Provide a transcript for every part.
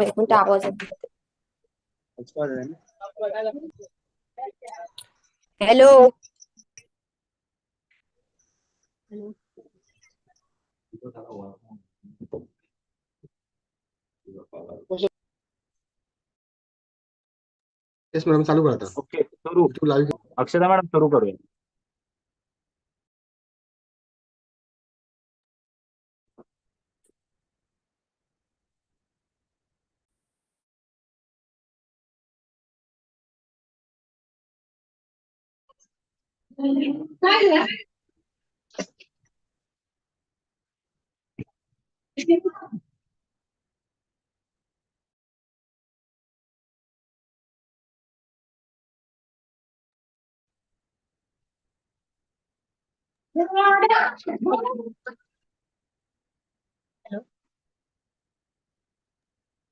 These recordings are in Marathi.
मिनिट आवाज हॅलो. येस मॅडम चालू करा ओके सुरू. तू लाईव्ह अक्षता मॅडम सुरू करूया.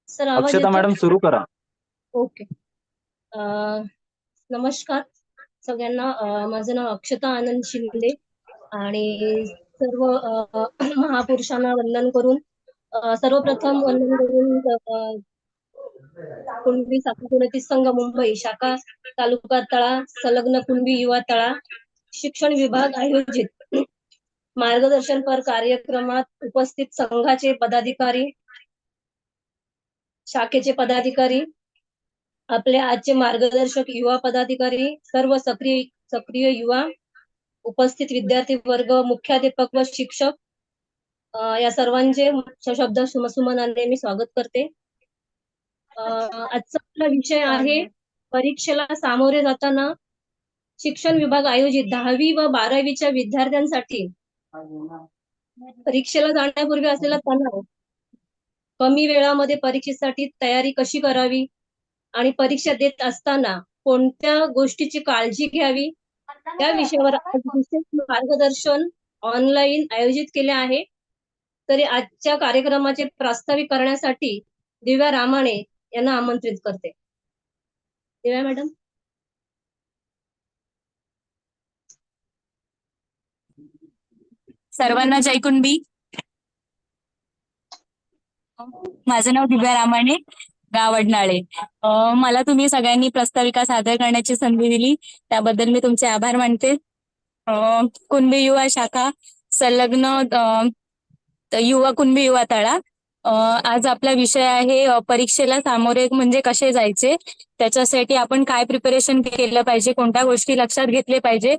सर अक्षता? मॅडम सुरू करा. ओके. अं, नमस्कार. सगळ्यांना माझं नाव अक्षता आनंद शिंदे आणि सर्व महापुरुषांना वंदन करून सर्वप्रथम वंदन करून कुणबी साखरपती संघ मुंबई शाखा तालुका तळा संलग्न कुणबी युवा तळा शिक्षण विभाग आयोजित. मार्गदर्शन पर कार्यक्रमात उपस्थित संघाचे पदाधिकारी शाखेचे पदाधिकारी आपले आजचे मार्गदर्शक युवा पदाधिकारी सर्व सक्रिय सक्रिय युवा उपस्थित विद्यार्थी वर्ग मुख्याध्यापक व शिक्षक या सर्वांचे शब्द सुमसुमनाने मी स्वागत करते. आजचा आपला विषय आहे परीक्षेला सामोरे जाताना शिक्षण विभाग आयोजित दहावी व बारावीच्या विद्यार्थ्यांसाठी परीक्षेला जाण्यापूर्वी असलेला तणाव कमी वेळामध्ये परीक्षेसाठी तयारी कशी करावी? आणि परीक्षा देत असताना कोणत्या गोष्टीची काळजी घ्यावी? या विषयावर आज विशेष मार्गदर्शन ऑनलाईन आयोजित केले आहे. तरी आजच्या कार्यक्रमाचे प्रास्ताविक करण्यासाठी दिव्या रामाणे यांना आमंत्रित करते. दिव्या मॅडम. सर्वांना जय कुणबी. माझं नाव दिव्या रामाणे. गावडनाळे. मला तुम्ही सगळ्यांनी प्रस्ताविका सादर करण्याची संधी दिली. त्याबद्दल मी तुमचे आभार मानते. कुणबी युवा शाखा संलग्न युवा कुणबी युवा तळा. आज आपला विषय आहे परीक्षेला सामोरे म्हणजे कसे जायचे? त्याच्यासाठी आपण काय प्रिपरेशन केलं पाहिजे? कोणत्या गोष्टी लक्षात घेतले पाहिजे?